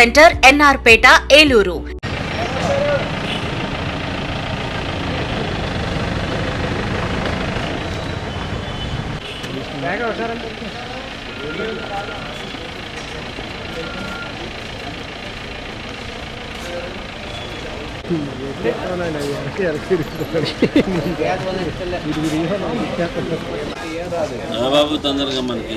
centre N R Peta Eluru. బాబు తొందరగా మనకి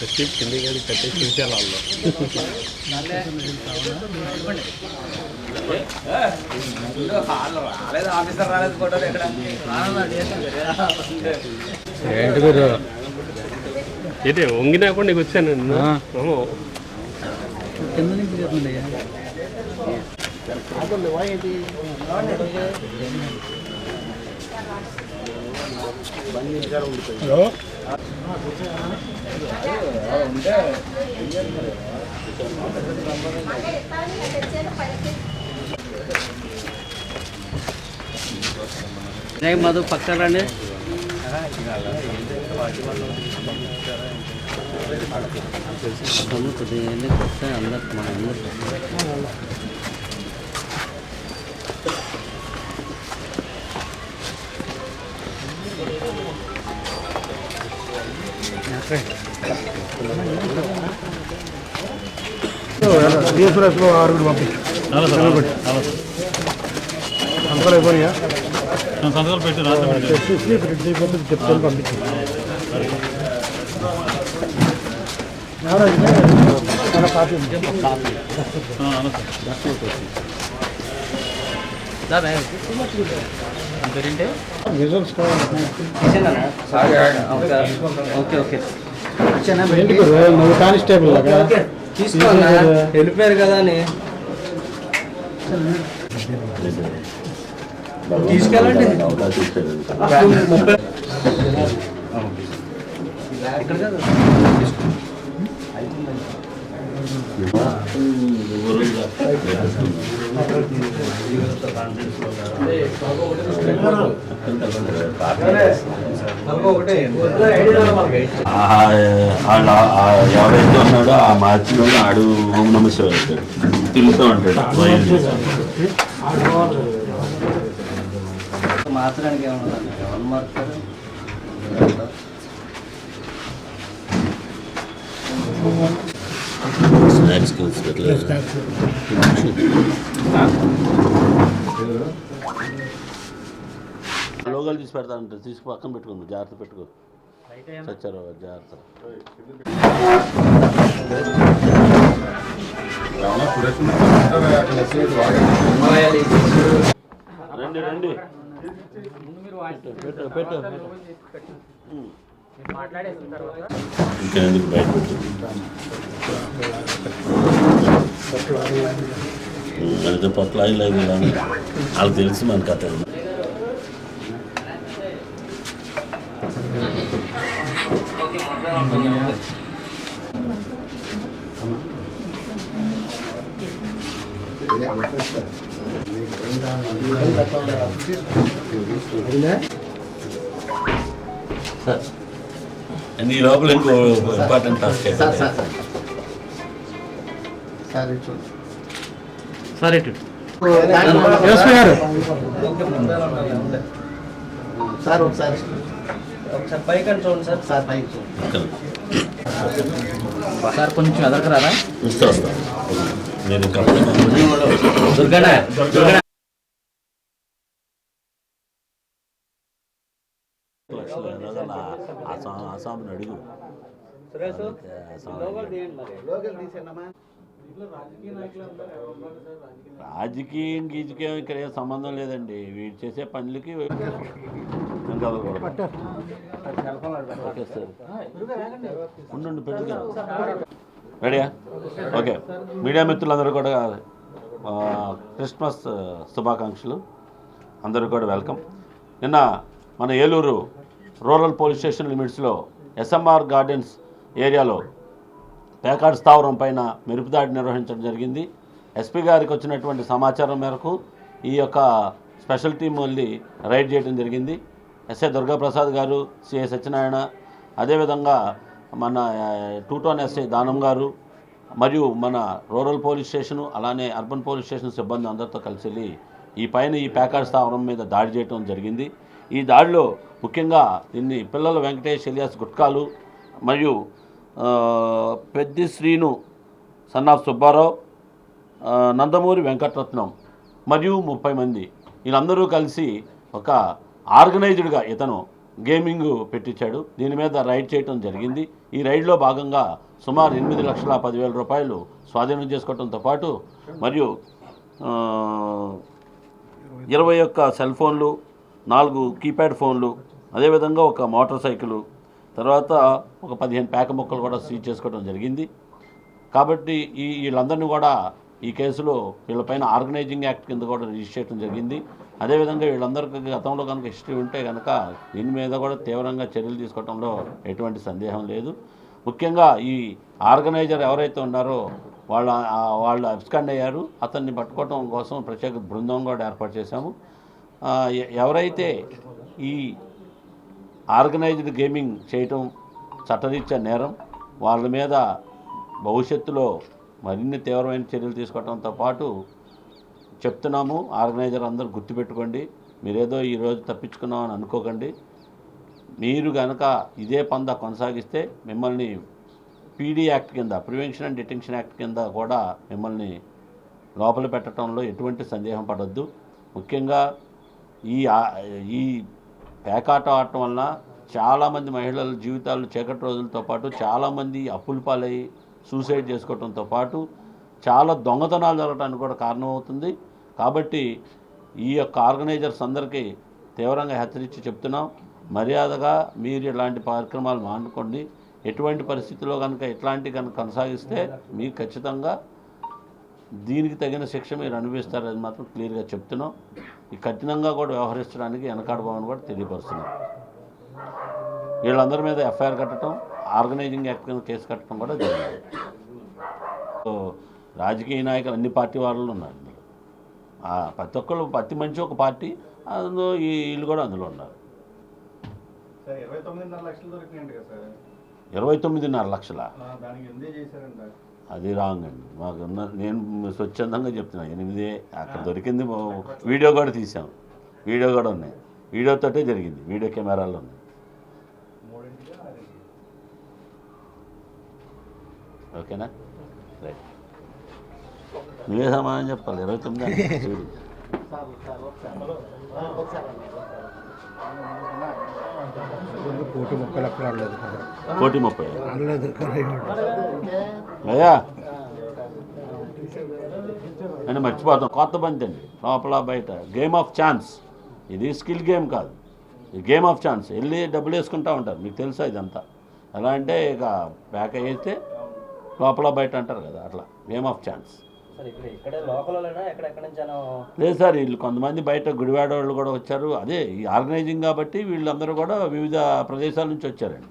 పంపించేమండి ఏంటి గురు? ఏంటి వంగినా కూడా నీకు వచ్చాను నేను. కింద నుంచి చేస్తుంది హలో మధు పక్కన రండి కొద్దిగా ఎన్ని వస్తే అందరు మన అందరు డిఎస్ఎస్లో ఆరుగురు పంపించు సంతకాలు అయిపోయినాయా సంతకాలు పెట్టి రాత్రి పెట్టి తెచ్చేసి ప్రింట్ అయిపోతే చెప్తాను పంపించు ఎవరో ఇదే మన కాపీ ఉంది. పేరేంటి? Okay okay. కానిస్టేబుల్ లాగా? తీసుకోన్నా వెళ్ళిపోయారు కదా అని. తీసుకెళ్ళండి. ఇక్కడ కదా ఎవరైతే ఉన్నాడో ఆ మార్చిలో ఆడు ఓం నమ శివ అవుతాడు తిరుగుతూ ఉంటాడు మార్చడానికి ఏమన్నా కిల్స్ పెట్టలేదు లోగాలు తీసి పెడతానంటే తీసి పక్కన పెట్టుకుంది జాగ్రత్త పెట్టుకో. సచ్చారు జాగ్రత్త. రండి రండి. పెట్టు పెట్టు. ఇంకా ఎందుకు బయట పెట్టు మనకి పట్ల ఇలా ఇలా వాళ్ళకి తెలుసు మన కథ నీ లోపల ఇంకో ఇంపార్టెంట్ టాస్క్ సరే ఇటు ఎస్పీ గారు. సార్ ఒకసారి. ఒకసారి పైకి అని చూడండి సార్. సార్ పైకి సార్ కొంచెం ఎదరకరారా నేను దుర్గణ దుర్గణ ఎదగల అసాం అసాంని అడుగు. రాజకీయం గీజకీయం ఇక్కడ ఏం సంబంధం లేదండి. వీడు చేసే పనులకి ఇంకా ఓకే సార్. ఉండండి పెట్టుగా రెడీయా? ఓకే. మీడియా మిత్రులందరూ కూడా ఆ, క్రిస్మస్ శుభాకాంక్షలు. అందరూ కూడా వెల్కమ్. నిన్న మన ఏలూరు రూరల్ పోలీస్ స్టేషన్ లిమిట్స్లో ఎస్ఎంఆర్ గార్డెన్స్ ఏరియాలో పేకాడ్ స్థావరం పైన మెరుపుదాడి నిర్వహించడం జరిగింది. ఎస్పీ గారికి వచ్చినటువంటి సమాచారం మేరకు ఈ యొక్క స్పెషల్ టీం వెళ్ళి రైడ్ చేయడం జరిగింది. ఎస్ఐ దుర్గాప్రసాద్ గారు సిఐ సత్యనారాయణ అదేవిధంగా మన టూ టౌన్ ఎస్ఐ దానం గారు మరియు మన రూరల్ పోలీస్ స్టేషను అలానే అర్బన్ పోలీస్ స్టేషన్ సిబ్బంది అందరితో కలిసి వెళ్ళి ఈ పైన ఈ ప్యాకాడ్ స్థావరం మీద దాడి చేయడం జరిగింది. ఈ దాడిలో ముఖ్యంగా దీన్ని పిల్లల వెంకటేష్ ఎలియాస్ గుట్కాలు మరియు పెద్ది శ్రీను సన్నాఫ్ సుబ్బారావు నందమూరి వెంకటరత్నం మరియు ముప్పై మంది. వీళ్ళందరూ కలిసి ఒక ఆర్గనైజ్డ్గా ఇతను గేమింగ్ పెట్టించాడు. దీని మీద రైడ్ చేయడం జరిగింది. ఈ రైడ్లో భాగంగా సుమారు ఎనిమిది లక్షల పదివేల రూపాయలు స్వాధీనం చేసుకోవడంతో పాటు మరియు ఇరవై ఒక్క సెల్ ఫోన్లు నాలుగు కీప్యాడ్ ఫోన్లు అదేవిధంగా ఒక మోటార్ సైకిల్ తర్వాత ఒక పదిహేను పేక ముక్కలు కూడా సీజ్ చేసుకోవడం జరిగింది. కాబట్టి ఈ వీళ్ళందరినీ కూడా ఈ కేసులో వీళ్ళపైన ఆర్గనైజింగ్ యాక్ట్ కింద కూడా రిజిస్టర్ చేయడం జరిగింది. అదేవిధంగా వీళ్ళందరికీ గతంలో కనుక హిస్టరీ ఉంటే కనుక దీని మీద కూడా తీవ్రంగా చర్యలు తీసుకోవడంలో ఎటువంటి సందేహం లేదు. ముఖ్యంగా ఈ ఆర్గనైజర్ ఎవరైతే ఉన్నారో వాళ్ళ వాళ్ళు అబ్స్కాండ్ అయ్యారు. అతన్ని పట్టుకోవడం కోసం ప్రత్యేక బృందం కూడా ఏర్పాటు చేశాము. ఎవరైతే ఈ ఆర్గనైజ్డ్ గేమింగ్ చేయటం చట్టరీత్యా నేరం వాళ్ళ మీద భవిష్యత్తులో మరిన్ని తీవ్రమైన చర్యలు తీసుకోవడంతో పాటు చెప్తున్నాము ఆర్గనైజర్ అందరూ గుర్తుపెట్టుకోండి మీరేదో ఈరోజు తప్పించుకున్నాం అని అనుకోకండి. మీరు కనుక ఇదే పంద కొనసాగిస్తే మిమ్మల్ని పీడీ యాక్ట్ కింద ప్రివెన్షన్ అండ్ డిటెన్షన్ యాక్ట్ కింద కూడా మిమ్మల్ని లోపల పెట్టడంలో ఎటువంటి సందేహం పడద్దు. ముఖ్యంగా ఈ ఈ పేకాట ఆడటం వలన చాలామంది మహిళల జీవితాలు చీకటి రోజులతో పాటు చాలామంది అప్పులు పాలై సూసైడ్ చేసుకోవడంతో పాటు చాలా దొంగతనాలు జరగడానికి కూడా కారణమవుతుంది. కాబట్టి ఈ యొక్క ఆర్గనైజర్స్ అందరికీ తీవ్రంగా హెచ్చరించి చెప్తున్నాం. మర్యాదగా మీరు ఇలాంటి కార్యక్రమాలు మానుకోండి. ఎటువంటి పరిస్థితిలో కనుక ఇట్లాంటి కనుక కొనసాగిస్తే మీకు ఖచ్చితంగా దీనికి తగిన శిక్ష మీరు అనుభవిస్తారని మాత్రం క్లియర్గా చెప్తున్నాం. ఈ కఠినంగా కూడా వ్యవహరించడానికి వెనకాడబోమని కూడా తెలియపరుస్తున్నాం వీళ్ళందరి మీద ఎఫ్ఐఆర్ కట్టడం ఆర్గనైజింగ్ యాక్ట్ కింద కేసు కట్టడం కూడా జరిగింది. సో రాజకీయ నాయకులు అన్ని పార్టీ వాళ్ళు ఉన్నారు ఇందులో. ప్రతి ఒక్కళ్ళు ప్రతి మనిషి ఒక పార్టీ అందులో ఈ వీళ్ళు కూడా అందులో ఉన్నారు. సార్ ఇరవై తొమ్మిదిన్నర లక్షలు అది రాంగ్ అండి. మాకు ఉన్న నేను స్వచ్ఛందంగా చెప్తున్నా ఎనిమిది అక్కడ దొరికింది వీడియో కూడా తీసాం. వీడియో కూడా ఉన్నాయి. వీడియోతోటే జరిగింది. వీడియో కెమెరాలు ఉన్నాయి ఓకేనా? రైట్. నువ్వే సమాధానం చెప్పాలి. ఇరవై తొమ్మిది కోటి ముప్పై లక్షలు ఆడలేదు కోటి ముప్పై. ఆడలేదు అయ్యా. అని మర్చిపోతాం కొత్త బంతి అండి. లోపల బయట. గేమ్ ఆఫ్ ఛాన్స్ ఇది స్కిల్ గేమ్ కాదు. ఇది గేమ్ ఆఫ్ ఛాన్స్ వెళ్ళి డబ్బులు వేసుకుంటా ఉంటారు. మీకు తెలుసా ఇదంతా? ఎలా అంటే ఇక బ్యాక్ వేస్తే లోపల బయట అంటారు కదా అట్లా. గేమ్ ఆఫ్ ఛాన్స్ లేదు సార్ వీళ్ళు కొంతమంది బయట గుడివాడ వాళ్ళు కూడా వచ్చారు. అదే ఈ ఆర్గనైజింగ్ కాబట్టి వీళ్ళందరూ కూడా వివిధ ప్రదేశాల నుంచి వచ్చారండి.